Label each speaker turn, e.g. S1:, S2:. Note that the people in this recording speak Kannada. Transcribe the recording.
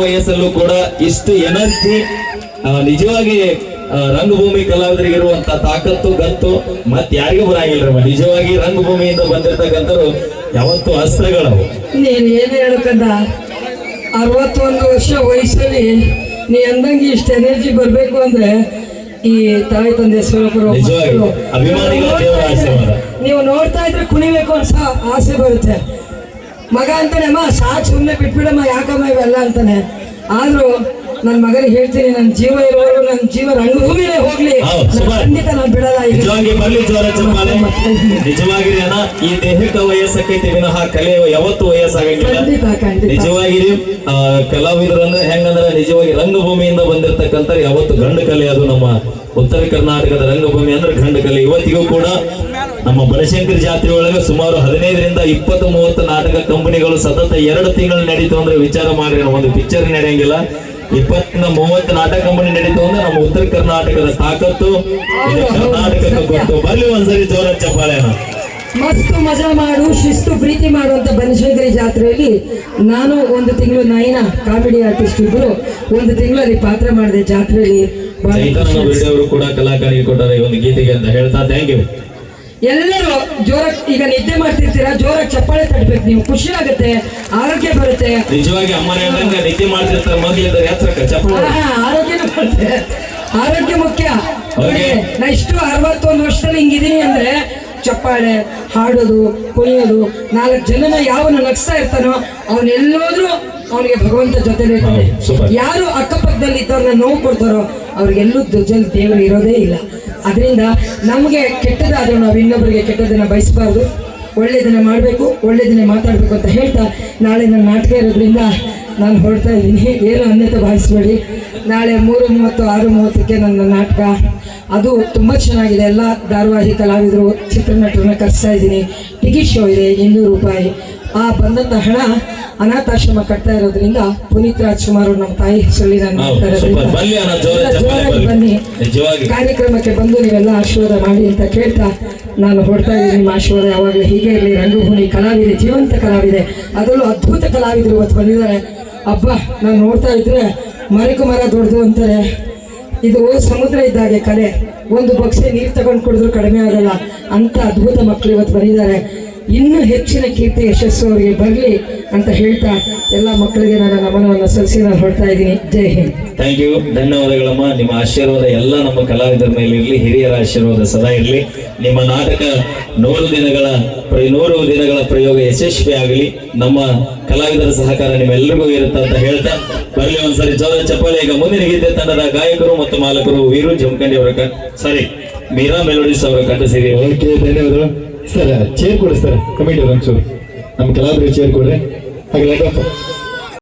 S1: ವಯಸ್ಸಲ್ಲೂ ಕೂಡ ಇಷ್ಟು ಎನರ್ಜಿ ನಿಜವಾಗಿ ರಂಗಭೂಮಿ ಕಲಾವಿದರಿಗೆ ಇರುವಂತ ತಾಕತ್ತು ಗತ್ತು ಮತ್ ಯಾರಿಗೂ ಬರಂಗಿಲ್ರಮ್ಮ ನಿಜವಾಗಿ ರಂಗಭೂಮಿಯಿಂದ ಬಂದಿರತಕ್ಕಂಥವ್ರು ಯಾವತ್ತು ಅಸ್ತ್ರಗಳು
S2: ನೀನ್ ಏನ್ ಹೇಳ್ಕಂದ ಅರವತ್ತೊಂದು ವರ್ಷ ವಯಸ್ಸಲ್ಲಿ ನೀ ಅಂದಂಗೆ ಇಷ್ಟು ಎನರ್ಜಿ ಬರ್ಬೇಕು ಅಂದ್ರೆ ಈ ತಾಯಿ ತಂದೆ ಸ್ವರೂಪರು
S1: ನಿಜವಾಗಿ. ಅಭಿಮಾನಿಗಳ ದೇವರ ಆಶೀರ್ವಾದ.
S2: ನೀವು ನೋಡ್ತಾ ಇದ್ರೆ ಕುಣಿಬೇಕು ಅಂತ ಆಸೆ ಬರುತ್ತೆ. ಮಗ ಅಂತಾನೆ ಅಮ್ಮ ಸಾಕು ಸುಮ್ಮನೆ ಬಿಟ್ಬಿಡಮ್ಮ ಯಾಕಮ್ಮ ಇವೆಲ್ಲ? ಅಂತಾನೆ. ಆದ್ರೂ ನನ್ನ ಮಗನಿಗೆ ಹೇಳ್ತೀನಿ ನನ್ನ ಜೀವ ಇರೋರು ನನ್ನ ಜೀವ ರಂಗಭೂಮಿನೇ ಹೋಗ್ಲಿ. ನಾನ್. ಖಂಡಿತ ನಾನು ಬಿಡಲ್ಲ ಈಗ
S1: ನಿಜವಾಗಿ ಬರ್ಲಿ ಜೋರ ಚಪ್ಪಾಳೆ ನಿಜವಾಗಿ ಅಣ್ಣ ಈ ದೇಹಕ್ಕೆ ವಯಸ್ಸಕ್ಕೈತಿ ವಿನಃ ಕಲೆ ಯಾವತ್ತು ವಯಸ್ಸಾಗಂಗಿಲ್ಲ.
S2: ನಿಜವಾಗಿರಿ ಖಂಡಿತ.
S1: ನಿಜವಾಗಿ ಆ, ಕಲಾವಿದರು ಅಂದ್ರೆ ಹೆಂಗಂದ್ರೆ ನಿಜವಾಗಿ ರಂಗಭೂಮಿಯಿಂದ ಬಂದಿರತಕ್ಕಂಥ ಯಾವತ್ತು ಗಂಡ ಕಲೆ ಅದು ನಮ್ಮ ಉತ್ತರ ಕರ್ನಾಟಕದ ರಂಗಭೂಮಿ ಅಂದ್ರೆ ಗಂಡ ಕಲೆ. ಇವತ್ತಿಗೂ ಕೂಡ ನಮ್ಮ ಬನಶಂಕರಿ ಜಾತ್ರೆ ಒಳಗೆ ಸುಮಾರು ಹದಿನೈದರಿಂದ ಇಪ್ಪತ್ತು ಮೂವತ್ತು ನಾಟಕ ಕಂಪನಿಗಳು ಸತತ ಎರಡು ತಿಂಗಳು ನಡೀತು ಅಂದ್ರೆ ವಿಚಾರ ಮಾಡಿ ಒಂದು ಪಿಕ್ಚರ್ ನಡೆಯಂಗಿಲ್ಲ. ಇಪ್ಪತ್ತರಿಂದ ಮೂವತ್ತು ನಾಟಕ ಕಂಪನಿ ನಡೀತು ಅಂದ್ರೆ ನಮ್ಮ ಉತ್ತರ ಕರ್ನಾಟಕದ ತಾಕತ್ತು ಕರ್ನಾಟಕಕ್ಕೆ ಗೊತ್ತು ಬರ್ಲಿ ಒಂದ್ಸರಿ ಜೋರ ಚಪ್ಪಾಳೆನ
S2: ಮಸ್ತ್ ಮಜಾ ಮಾಡು ಶಿಸ್ತು ಪ್ರೀತಿ ಮಾಡುವಂತ ಬನಶಂಕರಿ ಜಾತ್ರೆಯಲ್ಲಿ ನಾನು ಒಂದು ತಿಂಗಳು ನಯನ ಕಾಮಿಡಿ ಆರ್ಟಿಸ್ಟ್ ಇಬ್ರು ಒಂದು ತಿಂಗಳಲ್ಲಿ ಪಾತ್ರ ಮಾಡಿದೆ ಜಾತ್ರೆಯಲ್ಲಿ.
S1: ಚೈತನ್ಯ ಕೂಡ ಕಲಾಕಾರಿಗೆ ಕೊಟ್ಟರೆ ಈ ಒಂದು ಗೀತೆಗೆ ಅಂತ ಹೇಳ್ತಾ ಥ್ಯಾಂಕ್ ಯು
S2: ಎಲ್ಲರೂ ಜೋರ ಈಗ ನಿದ್ದೆ ಮಾಡ್ತಿರ್ತೀರಾ? ಜೋರಾಗಿ ಚಪ್ಪಾಳೆ ತಟ್ಬೇಕು ನೀವು ಖುಷಿ ಆಗುತ್ತೆ ಆರೋಗ್ಯ ಬರುತ್ತೆ.
S1: ನಿಜವಾಗಿ ಅಮ್ಮನ ಹೇಳ್ದಂಗ ನಿದ್ದೆ ಮಾಡ್ತಿರ್ತಾರೆ ಚಪ್ಪಾಳೆ.
S2: ಆರೋಗ್ಯನೂ ಬರುತ್ತೆ ಆರೋಗ್ಯ ಮುಖ್ಯ. ನಾ ಇಷ್ಟು ಅರವತ್ತೊಂದು ವರ್ಷದಲ್ಲಿ ಹಿಂಗಿದೀನಿ ಅಂದ್ರೆ ಚಪ್ಪಾಳೆ ಹಾಡೋದು ಕುಣಿಯೋದು ನಾಲ್ಕು ಜನನ ಯಾವನು ನಗ್ಸ್ತಾ ಇರ್ತಾನೋ ಅವನೆಲ್ಲೋದ್ರೂ ಅವನಿಗೆ ಭಗವಂತ ಜೊತೆ ಇರ್ತಾನೆ. ಯಾರು ಅಕ್ಕಪಕ್ಕದಲ್ಲಿ ಇದ್ದವ್ರನ್ನ ನೋವು ಕೊಡ್ತಾರೋ ಅವ್ರಿಗೆಲ್ಲೂ ದುರ್ಜಲ್ ದೇವರು ಇರೋದೇ ಇಲ್ಲ. ಅದರಿಂದ ನಮಗೆ ಕೆಟ್ಟದಾದರೂ ನಾವು ಇನ್ನೊಬ್ಬರಿಗೆ ಕೆಟ್ಟದನ್ನ ಬಯಸಬಾರ್ದು. ಒಳ್ಳೆಯದನ್ನು ಮಾಡಬೇಕು ಒಳ್ಳೆಯದನ್ನೇ ಮಾತಾಡಬೇಕು ಅಂತ ಹೇಳ್ತಾ ನಾಳೆ ನನ್ನ ನಾಟಕ ಇರೋದ್ರಿಂದ ನಾನು ಹೊರಡ್ತಾ ಇದ್ದೀನಿ. ಏನು ಅನ್ಯತೆ ಭಾವಿಸ್ಬೇಡಿ. ನಾಳೆ ಮೂರು ಮೂವತ್ತು, ಆರು ಮೂವತ್ತಕ್ಕೆ ನನ್ನ ನಾಟಕ. ಅದು ತುಂಬ ಚೆನ್ನಾಗಿದೆ. ಎಲ್ಲ ಧಾರಾವಾಹಿ ಕಲಾವಿದರು ಚಿತ್ರನಟರನ್ನ ಕರೆಸ್ತಾ ಇದ್ದೀನಿ. ಟಿಕೆಟ್ ಶೋ ಇದೆ ಇನ್ನೂರು ರೂಪಾಯಿ. ಆ ಬಂದಂಥ ಹಣ ಅನಾಥಾಶ್ರಮ ಕಟ್ತಾ ಇರೋದ್ರಿಂದ ಪುನೀತ್ ರಾಜ್ಕುಮಾರ್ ನಮ್ಮ ತಾಯಿ ಹೆಸರಲ್ಲಿ ನಾನು
S1: ಹೌದು,
S2: ಮಾಡ್ತಾ ಇರೋದ್ರಿಂದ
S1: ಬನ್ನಿ
S2: ಕಾರ್ಯಕ್ರಮಕ್ಕೆ ಬಂದು ನೀವೆಲ್ಲ ಆಶೀರ್ವಾದ ಮಾಡಿ ಅಂತ ಕೇಳ್ತಾ ನಾನು ಹೊಡ್ತಾ ಇದ್ದೀನಿ ನಿಮ್ಮ ಆಶೀರ್ವಾದ ಯಾವಾಗಲೂ ಹೀಗೆ ಇರಲಿ. ರಂಗಭೂಮಿ ಕಲಾವಿದೆ ಜೀವಂತ ಕಲಾವಿದೆ. ಅದರಲ್ಲೂ ಅದ್ಭುತ ಕಲಾವಿದರು ಇವತ್ತು ಬಂದಿದ್ದಾರೆ. ಅಬ್ಬ ನಾನು ನೋಡ್ತಾ ಇದ್ರೆ ಮರಕು ಮರ ದೊಡ್ಡದು ಅಂತಾರೆ. ಇದು ಸಮುದ್ರ ಇದ್ದಾಗೆ ಕಲೆ ಒಂದು ಬಕ್ಸೆ ನೀರು ತಗೊಂಡು ಕುಡಿದ್ರು ಕಡಿಮೆ ಆಗಲ್ಲ. ಅಂತ ಅದ್ಭುತ ಮಕ್ಕಳು ಇವತ್ತು ಬಂದಿದ್ದಾರೆ ಇನ್ನೂ ಹೆಚ್ಚಿನ ಕೀರ್ತಿ ಯಶಸ್ಸು ಅವರಿಗೆ ಬರಲಿ ಅಂತ ಹೇಳ್ತಾ ಎಲ್ಲ ಮಕ್ಕಳಿಗೆ ನಾನು ನಮನವನ್ನು ಸಲ್ಲಿಸಿ ನಾನು ಹೊಡ್ತಾ ಇದ್ದೀನಿ. ಜೈ ಹಿಂದ್.
S1: ಥ್ಯಾಂಕ್ ಯು ಧನ್ಯವಾದಗಳಮ್ಮ. ನಿಮ್ಮ ಆಶೀರ್ವಾದ ಎಲ್ಲ ನಮ್ಮ ಕಲಾವಿದರ ಮೇಲೆ ಇರಲಿ ಹಿರಿಯರ ಆಶೀರ್ವಾದ ಸದಾ ಇರಲಿ. ನಿಮ್ಮ ನಾಟಕ ನೂರು ದಿನಗಳ ನೂರು ದಿನಗಳ ಪ್ರಯೋಗ ಯಶಸ್ವಿ ಆಗಲಿ. ನಮ್ಮ ಕಲಾವಿದರ ಸಹಕಾರ ನಿಮ್ಮೆಲ್ಲರಿಗೂ ಇರುತ್ತೆ ಅಂತ ಹೇಳ್ತಾ. ಬರಲಿ ಒಂದ್ಸರಿ ಜೋರ ಚಪ್ಪಲಿ ಈಗ ಮುಂದಿನ ಗೀತೆ ತಂಡದ ಗಾಯಕರು ಮತ್ತು ಮಾಲಕರು ವೀರು ಜಮಖಂಡಿ ಅವರ ಸಾರಿ ಮೀರಾ ಮೆಲೋಡಿಸ್ ಅವರ ಕಂಠ ಸೇರಿ
S3: ಓಕೆ ಧನ್ಯವಾದಗಳು. ಸರ್ ಚೇರ್ ಕೊಡಿ ಸರ್ ಕಮಿಟಿ ಒಂಚೂರು. ನಮ್ಮ ಕಲಾವಿದರಿಗೆ ಚೇರ್ ಕೊಡ್ರಿ. ಹಾಗೆ